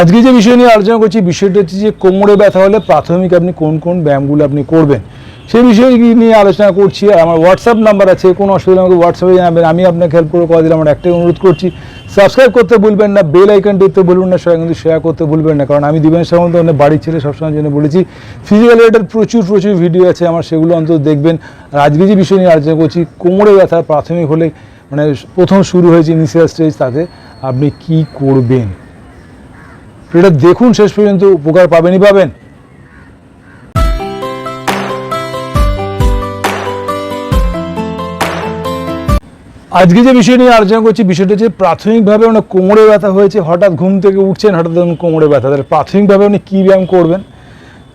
আজকে যে বিষয় নিয়ে আলোচনা করছি, বিষয়টা হচ্ছে যে কোমরে ব্যথা হলে প্রাথমিক আপনি কোন কোন ব্যায়ামগুলো আপনি করবেন। সেই বিষয়ে নিয়ে আলোচনা করছি, আর আমার হোয়াটসঅ্যাপ নাম্বার আছে, কোনো অসুবিধা আমাকে হোয়াটসঅ্যাপে জানাবেন, আমি আপনাকে হেল্প করে কথা দিলাম আমার একটাই অনুরোধ করছি সাবস্ক্রাইব করতে ভুলবেন না বেল আইকন টিপতে ভুলবেন না, সবাই কিন্তু শেয়ার করতে ভুলবেন না, কারণ আমি দিবেন সামন্ত অনেক বাড়ির ছেলে, সবসময় জন্য বলেছি ফিজিক্যাল রিলেটেড প্রচুর প্রচুর ভিডিও আছে, আমার সেগুলো অন্তত দেখবেন। আর আজকে যে বিষয় নিয়ে আলোচনা করছি, কোমরে ব্যথা প্রাথমিক হলে মানে প্রথম শুরু হয়েছে ইনিশিয়াল স্টেজ তাতে আপনি কি করবেন? এটা দেখুন, শেষ পর্যন্ত উপকার পাবেনই পাবেন। আজকে যে বিষয় নিয়ে আলোচনা করছি, বিষয়টা হচ্ছে প্রাথমিকভাবে ওনার কোমরে ব্যথা হয়েছে। হঠাৎ ঘুম থেকে উঠছেন, হঠাৎ ধরুন কোমরে ব্যথা। তাহলে প্রাথমিকভাবে উনি কী ব্যায়াম করবেন?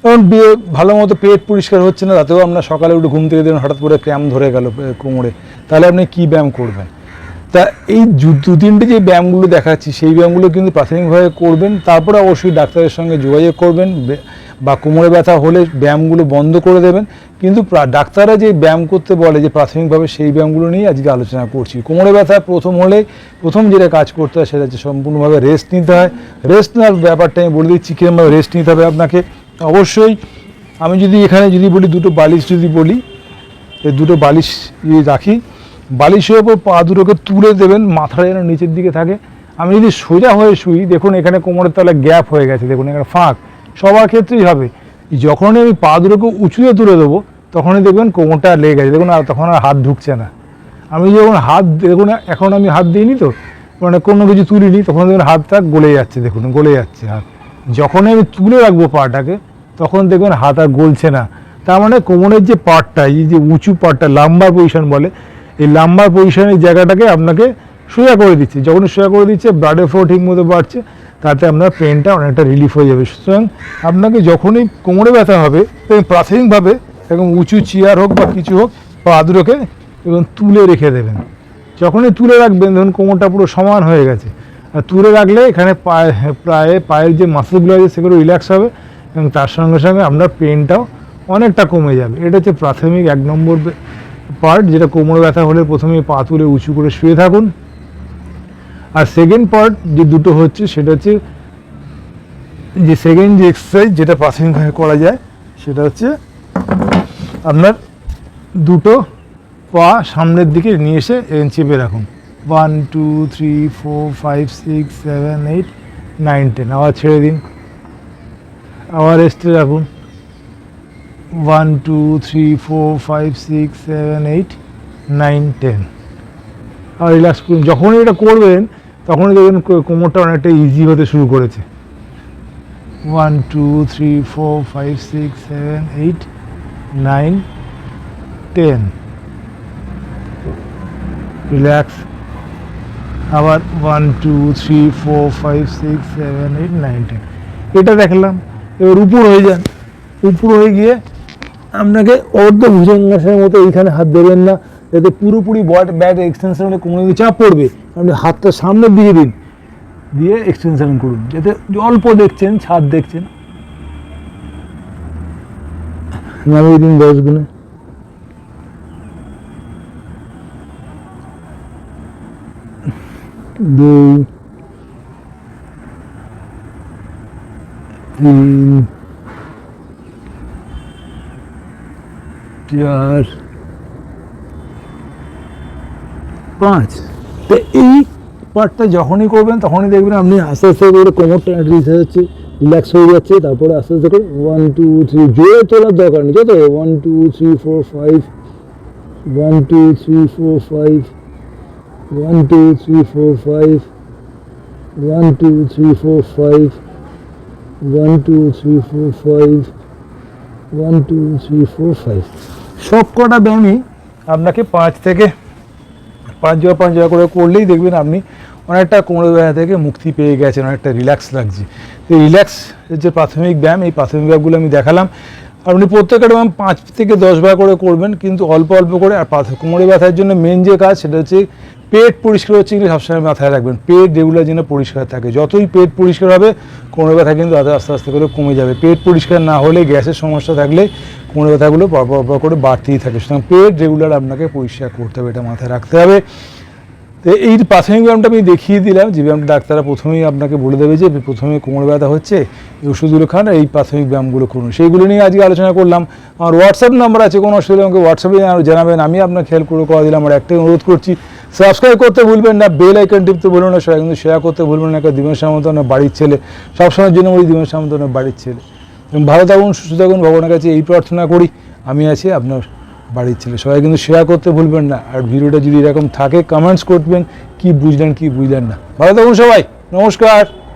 কারণ বে- ভালো মতো পেট পরিষ্কার হচ্ছে না তাতেও আপনার সকালে উঠে ঘুম থেকে দেখুন, হঠাৎ করে ক্র্যাম ধরে গেল কোমরে। তাহলে আপনি কী ব্যায়াম করবেন? তা এই দু- তিনটে যে ব্যায়ামগুলো দেখাচ্ছি, সেই ব্যায়ামগুলো কিন্তু প্রাথমিকভাবে করবেন, তারপরে অবশ্যই ডাক্তারের সঙ্গে যোগাযোগ করবেন, বা কোমরে ব্যথা হলে ব্যায়ামগুলো বন্ধ করে দেবেন। কিন্তু ডাক্তাররা যে ব্যায়াম করতে বলে যে প্রাথমিকভাবে সেই ব্যায়ামগুলো নিয়ে আজকে আলোচনা করছি। কোমরে ব্যথা প্রথম হলে প্রথম যেটা কাজ করতে হয় সেটা হচ্ছে সম্পূর্ণভাবে রেস্ট নিতে হয়। রেস্ট নেওয়ার ব্যাপারটা আমি বলে দিচ্ছি কিরমভাবে রেস্ট নিতে হবে আপনাকে। অবশ্যই আমি যদি এখানে যদি বলি দুটো বালিশ যদি বলি এই দুটো বালিশ যদি রাখি বালিশের ওপর পা দুটোকে তুলে দেবেন, মাথাটা যেন নিচের দিকে থাকে। আমি যদি সোজা হয়ে শুই, দেখুন এখানে কোমরের তলায় গ্যাপ হয়ে গেছে, দেখুন এখানে ফাঁক। সবার ক্ষেত্রেই হবে। যখনই আমি পা দুটোকে উঁচুতে তুলে দেবো, তখনই দেখবেন কোমরটা লেগে গেছে। দেখুন আর তখন আর হাত ঢুকছে না। আমি যখন হাত দেখুন এখন আমি হাত দিইনি তো মানে কোনো কিছু তুলিনি, তখন দেখুন হাতটা গলে যাচ্ছে, দেখুন গলে যাচ্ছে হাত। যখনই আমি তুলে রাখব পাটাকে, তখন দেখবেন হাত আর গলছে না। তার মানে কোমরের যে পার্টটা এই যে উঁচু পার্টটা লাম্বার পজিশন বলে এই লাম্বার পজিশনের জায়গাটাকে আপনাকে সোজা করে দিচ্ছে। যখন সোজা করে দিচ্ছে ব্লাডের ফ্লো ঠিক মতো বাড়ছে, তাতে আপনার পেনটা অনেকটা রিলিফ হয়ে যাবে। সুতরাং আপনাকে যখনই কোমরে ব্যথা হবে প্রাথমিকভাবে এবং উঁচু চেয়ার হোক বা কিছু হোক, পা দুটোকে এবং তুলে রেখে দেবেন। যখনই তুলে রাখবেন, ধরুন কোমরটা পুরো সমান হয়ে গেছে, আর তুলে রাখলে এখানে পায়ে, প্রায় পায়ের যে মাসেলগুলো আছে, সেগুলো রিল্যাক্স হবে, এবং তার সঙ্গে সঙ্গে আপনার পেনটাও অনেকটা কমে যাবে। এটা হচ্ছে প্রাথমিক এক নম্বর পার্ট যেটা কোমর ব্যথা হলে প্রথমে পা তুলে উঁচু করে শুয়ে থাকুন। আর সেকেন্ড পার্ট যে দুটো হচ্ছে, সেটা হচ্ছে যে সেকেন্ড যে এক্সারসাইজ যেটা প্রাথমিকভাবে করা যায়, সেটা হচ্ছে আপনার দুটো পা সামনের দিকে নিয়ে এসে চেপে রাখুন। One two three four five six seven eight nine ten আবার ছেড়ে দিন। আবার রেস্টে রাখুন। One, two, three, four, five, six, seven, eight, nine, ten. আর রিল্যাক্স করুন যখনই এটা করবেন, তখনই দেখবেন কোমরটা অনেকটা ইজি হতে শুরু করেছে। One, two, three, four, five, six, seven, eight, nine, ten. Relax. আবার one, two, three, four, five, six, seven, eight, nine, ten. এটা দেখলাম, এবার উপর হয়ে যান। উপর হয়ে গিয়ে আপনাকে অর্ধ ভুজঙ্গাসনের মতো এইখানে হাত দেবেন না, যাতে পুরোপুরি বড ব্যাট এক্সটেনশন মানে কোমরে চাপ পড়বে। আপনি হাতটা সামনের দিকে দিন, দিয়ে এক্সটেনশন করুন, যাতে অল্প দেখছেন, ছাদ দেখছেন। নামিয়ে দিন দশ গুণে। দুই, তিন চার পাঁচ। তো এই পার্টটা যখনই করবেন, তখনই দেখবেন আপনি আস্তে আস্তে করে কোমরটা রিলিজ হচ্ছে রিল্যাক্স হয়ে যাচ্ছে, তারপরে আস্তে আস্তে করে ওয়ান টু থ্রি জোরে তোলার দরকার নেই যত one two three four five one two three four five one two three four five one two three four five one two three four five one two three four five সব কটা ব্যায়ামই আপনাকে পাঁচ থেকে পাঁচ জোড়া পাঁচ জোড়া করে করলেই দেখবেন আপনি অনেকটা কোমরের ব্যথা থেকে মুক্তি পেয়ে গেছেন, অনেকটা রিল্যাক্স লাগছে। তো রিল্যাক্স যে প্রাথমিক ব্যায়াম, এই প্রাথমিক ব্যায়ামগুলো আমি দেখালাম। আপনি প্রত্যেকটা ব্যায়াম পাঁচ থেকে দশ বার করে করবেন, কিন্তু অল্প অল্প করে, আর পাথ- কোমরে ব্যথার জন্য মেন যে কাজ সেটা হচ্ছে পেট পরিষ্কার হচ্ছে কিন্তু সবসময় মাথায় রাখবেন। পেট রেগুলার যেন পরিষ্কার থাকে। যতই পেট পরিষ্কার হবে, কোমরে ব্যথা কিন্তু আস্তে আস্তে করে কমে যাবে। পেট পরিষ্কার না হলে গ্যাসের সমস্যা থাকলে কোমরে ব্যথাগুলো পর পর পর করে বাড়তেই থাকে। সুতরাং পেট রেগুলার আপনাকে পরিষ্কার করতে হবে, এটা মাথায় রাখতে হবে। এই প্রাথমিক ব্যায়ামটা আমি দেখিয়ে দিলাম। যে ব্যায়ামটা ডাক্তাররা প্রথমেই আপনাকে বলে দেবে যে প্রথমে কোমর ব্যথা হচ্ছে, এই ওষুধগুলো খান, এই প্রাথমিক ব্যায়ামগুলো করুন। সেইগুলো নিয়ে আজকে আলোচনা করলাম। আমার হোয়াটসঅ্যাপ নাম্বার আছে, কোনো অসুবিধা আমাকে হোয়াটসঅ্যাপে জানাবেন আমি আপনাকে খেয়াল করে করে দিলাম। আর একটাই অনুরোধ করছি সাবস্ক্রাইব করতে ভুলবেন না বেল আইকন টিপতে ভুলবেন না, সবাই কিন্তু শেয়ার করতে ভুলবেন না একটা দিবেশ সামন্তনের বাড়ির ছেলে, সবসময়ের জন্য বলি দিবেশ সামন্তনের বাড়ির ছেলে। ভালো থাকুন, সুস্থ থাকুন, ভগবানের কাছে এই প্রার্থনা করি। আমি আছি আপনার বাড়ির ছেলে। সবাই কিন্তু শেয়ার করতে ভুলবেন না। আর ভিডিওটা যদি এরকম থাকে কমেন্টস করবেন, কি বুঝলেন কি বুঝলেন না। ভালো থাকুন সবাই। নমস্কার।